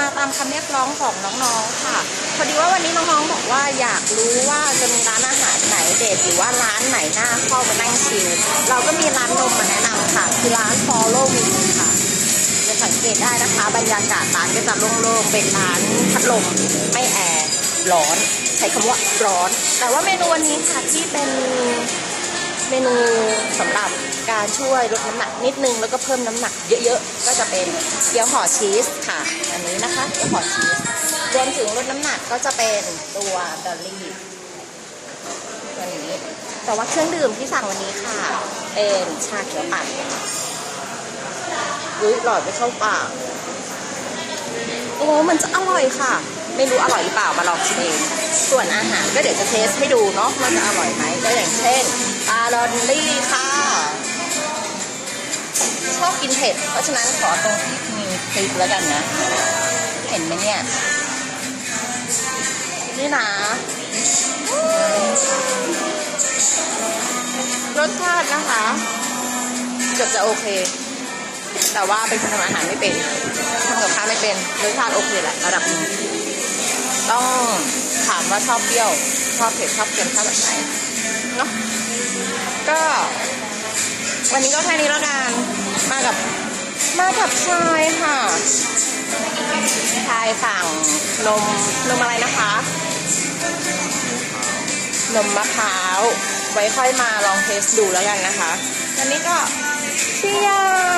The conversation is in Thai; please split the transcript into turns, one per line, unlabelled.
มาตามคำเรียกร้องของน้องๆค่ะ พอดีว่าวันนี้น้องๆบอกว่าอยากรู้ว่าจะมีร้านอาหารไหนเด็ดหรือว่าร้านไหนน่าเข้ามานั่งชิลเราก็มีร้านนมมาแนะนำค่ะ คือร้าน Follow Me ค่ะจะสังเกตได้นะคะ บรรยากาศร้านก็จะโล่งๆเป็นร้านพัดลมไม่แอร์ร้อน ใช้คำว่าร้อน แต่ว่าเมนูวันนี้ค่ะที่เป็นเมนูสำหรับ การช่วยลดน้ำหนักนิดนึงแล้วก็เพิ่มน้ำหนักเยอะๆ ก็จะเป็นเกี๊ยวห่อชีสค่ะ อันนี้นะคะเกี๊ยวห่อชีสรวมถึงลดน้ำหนักก็จะเป็นตัวดอลลี่ตัวนี้แต่ว่าเครื่องดื่มที่สั่งวันนี้ค่ะ เป็นชาเขียวปั่นอุ้ยหลอดไปเข้าปากโอ้มันจะอร่อยค่ะ ไม่รู้อร่อยหรือเปล่ามาลองชิมเองส่วนอาหารก็เดี๋ยวจะเทสให้ดูเนาะว่าจะอร่อยไหมก็อย่างเช่นปลาลอนลี่ค่ะ กินเผ็ด เพราะฉะนั้นขอตรงที่มีพริกแล้วกันนะ เห็นไหมเนี่ย นี่นะรสชาตินะคะเกือบจะโอเค แต่ว่าเป็นคนทำอาหารไม่เป็นทำกับข้าวไม่เป็นรสชาติโอเคแหละระดับนึงต้องถามว่าชอบเปรี้ยว ชอบเผ็ดชอบเค็มชอบแบบไหนเนาะก็ วันนี้ก็แค่นี้แล้วกัน มากับ มากับชายค่ะ ชายสั่งนม นมอะไรนะคะ นมมะพร้าว ไว้ค่อยมาลองเทสดูแล้วกันนะคะ วันนี้ก็เชียร์